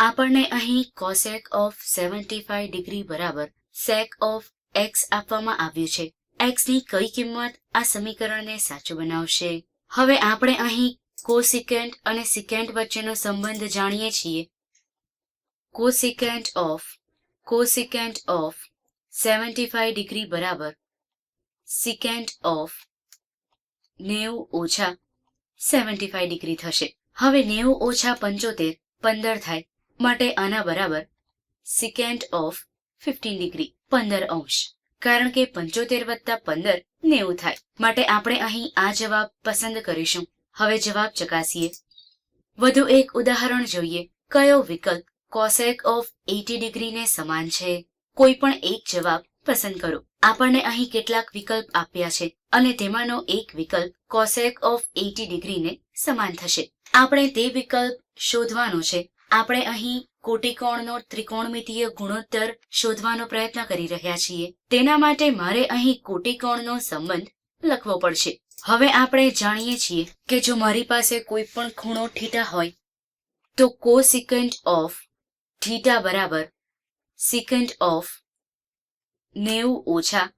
આપણને અહીં cosec of seventy five degree બરાબર સેક ઓફ એક્સ આપવામાં આવ્યું છે. એક્સની કઈ કિંમત આ સમીકરણને સાચું બનાવશે? હવે આપણે અહીં કોસિકેન્ટ અને સિકેન્ટ વચ્ચેનો સંબંધ જાણીએ છીએ. Cosecant of cosecant of seventy five degree બરાબર સિકેન્ટ ઓફ નેવું ઓછા સેવન્ટી ફાઈવ ડિગ્રી થશે. હવે નેવું ઓછા પંચોતેર પંદર થાય. માટે આના બરાબર સિકેન્ટ ઓફ ફિફ્ટીન ડિગ્રી પંદર અંશ. કારણ કે પંચોતેર વત્તા પંદર નેવું થાય. માટે આપણે અહીં આ જવાબ પસંદ કરીશું. હવે જવાબ ચકાસીએ. વધુ એક ઉદાહરણ જોઈએ. કયો વિકલ્પ કોસેક ઓફ એટી ડિગ્રીને સમાન છે? કોઈ પણ એક જવાબ પસંદ કરો. આપણને અહીં કેટલાક વિકલ્પ આપ્યા છે અને તેમાંનો એક વિકલ્પ કોસેક ઓફ એટી ડિગ્રીને સમાન થશે. આપણે તે વિકલ્પ શોધવાનો છે આપણે અહીં કોટિકોણનો ત્રિકોણમિતીય ગુણોત્તર શોધવાનો પ્રયત્ન કરી રહ્યા છીએ. તેના માટે મારે અહીં કોટિકોણનો સંબંધ લખવો પડશે. હવે આપણે જાણીએ છીએ કે જો મારી પાસે કોઈ પણ ખૂણો થીટા હોય, તો કોસિકન્ટ ઓફ થીટા બરાબર સિકન્ટ ઓફ નેવું ઓછા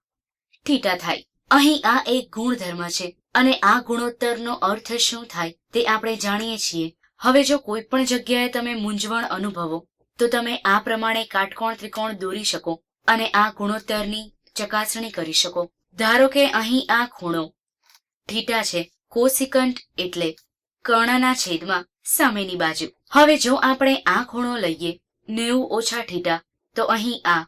થીટા થાય. અહીં આ એક ગુણધર્મ છે અને આ ગુણોત્તરનો અર્થ શું થાય તે આપણે જાણીએ છીએ. હવે જો કોઈ પણ જગ્યાએ તમે મૂંઝવણ અનુભવો, તો તમે આ પ્રમાણે કાટકોણ ત્રિકોણ દોરી શકો અને આ ગુણોત્તરની ચકાસણી કરી શકો. ધારો કે અહીં આ ખૂણો થીટા છે કોસિકન્ટ એટલે કર્ણના છેદમાં સામેની બાજુ. હવે જો આપણે આ ખૂણો લઈએ, નેવું ઓછા થીટા, તો અહીં આ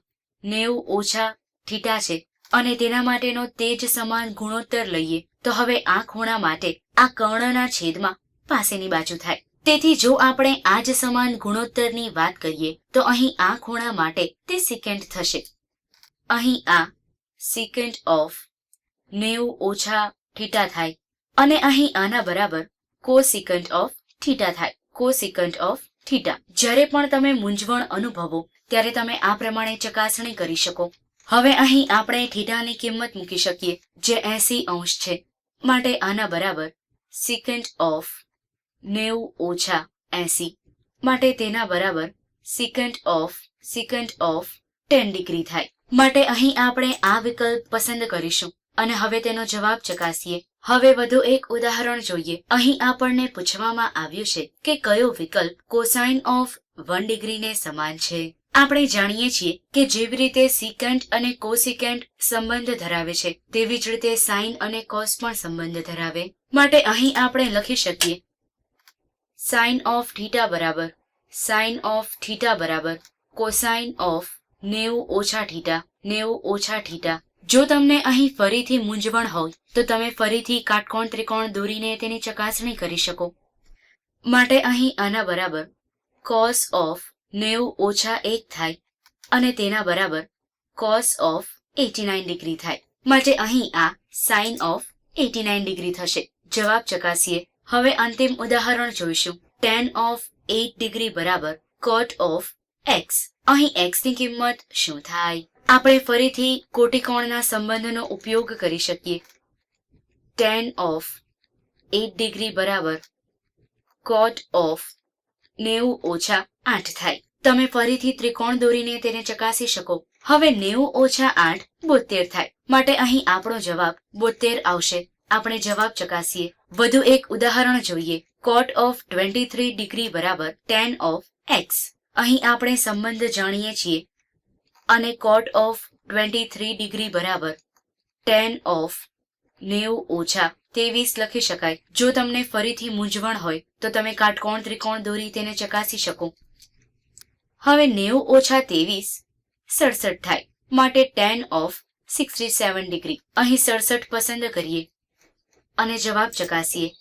નેવું ઓછા થીટા છે અને તેના માટેનો તે જ સમાન ગુણોત્તર લઈએ, તો હવે આ ખૂણા માટે આ કર્ણના છેદમાં પાસેની બાજુ થાય. તેથી જો આપણે આ જ સમાન ગુણોત્તરની વાત કરીએ, તો અહીં આ ખૂણા માટે તે સિકેન્ટ થશે. અહીં આ સિકેન્ટ ઓફ નેવું ઓછા થીટા થાય અને અહીં આના બરાબર કોસિકન્ટ ઓફ થીટા થાય. Cosecant of theta. જ્યારે પણ તમે મૂંઝવણ અનુભવો, ત્યારે તમે આ પ્રમાણે ચકાસણી કરી શકો. હવે અહીં આપણે થીટાની કિંમત મૂકી શકીએ, જે એસી અંશ છે. માટે આના બરાબર સિકન્ટ ઓફ નેવું ઓછા એસી. માટે તેના બરાબર secant of secant of ten degree થાય. માટે અહીં આપણે આ વિકલ્પ પસંદ કરીશું. અને હવે તેનો જવાબ ચકાસીએ. હવે વધુ એક ઉદાહરણ જોઈએ. અહીં આપણને પૂછવામાં આવ્યું છે કે કયો વિકલ્પ કોસાઇન ઓફ વન ડિગ્રીને સમાન છે? આપણે જાણીએ છીએ કે જેવી રીતે સિકન્ટ અને કોસિકેન્ટ સંબંધ ધરાવે છે, તેવી જ રીતે સાઇન અને કોસ પણ સંબંધ ધરાવે. માટે અહીં આપણે લખી શકીએ સાઇન ઓફ થીટા બરાબર. સાઇન ઓફ થીટા બરાબર. કોસાઇન ઓફ નેવું ઓછા થીટા, નેવું ઓછા થીટા. જો તમને અહીં ફરીથી મૂંઝવણ હોય, તો તમે ફરીથી કાટકોણ ત્રિકોણ દોરીને તેની ચકાસણી કરી શકો. માટે અહીં આના બરાબર કોસ ઓફ નેવું ઓછા એક થાય અને તેના બરાબર cos of eighty nine degree થાય. માટે અહીં આ sine of eighty nine degree થશે. જવાબ ચકાસીએ. હવે અંતિમ ઉદાહરણ જોઈશું. ટેન ઓફ એટ ડિગ્રી બરાબર કોટ ઓફ એક્સ. અહીં એક્સની કિંમત શું થાય? આપણે ફરીથી કોટિકોણના સંબંધનો ઉપયોગ કરી શકીએ. ટેન ઓફ એટ ડિગ્રી બરાબર કોટ ઓફ નેવું ઓછા આઠ થાય. તમે ફરીથી ત્રિકોણ દોરીને તેને ચકાસી શકો. હવે નેવું ઓછા આઠ બોતેર થાય. માટે અહીં આપણો જવાબ બોતેર આવશે. આપણે જવાબ ચકાસીએ. વધુ એક ઉદાહરણ જોઈએ. Cot of twenty three degree બરાબર ટેન ઓફ એક્સ અહીં આપણે સંબંધ જાણીએ છીએ. અને cot of twenty three degree બરાબર ટેન ઓફ નેવું ઓછા ત્રેવીસ લખી શકાય. જો તમને ફરીથી મૂંઝવણ હોય, તો તમે કાટકોણ ત્રિકોણ દોરી તેને ચકાસી શકો. હવે નેવું ઓછા ત્રેવીસ સડસઠ થાય. માટે tan of sixty seven degree અહીં સડસઠ પસંદ કરીએ. અને જવાબ ચકાસીએ.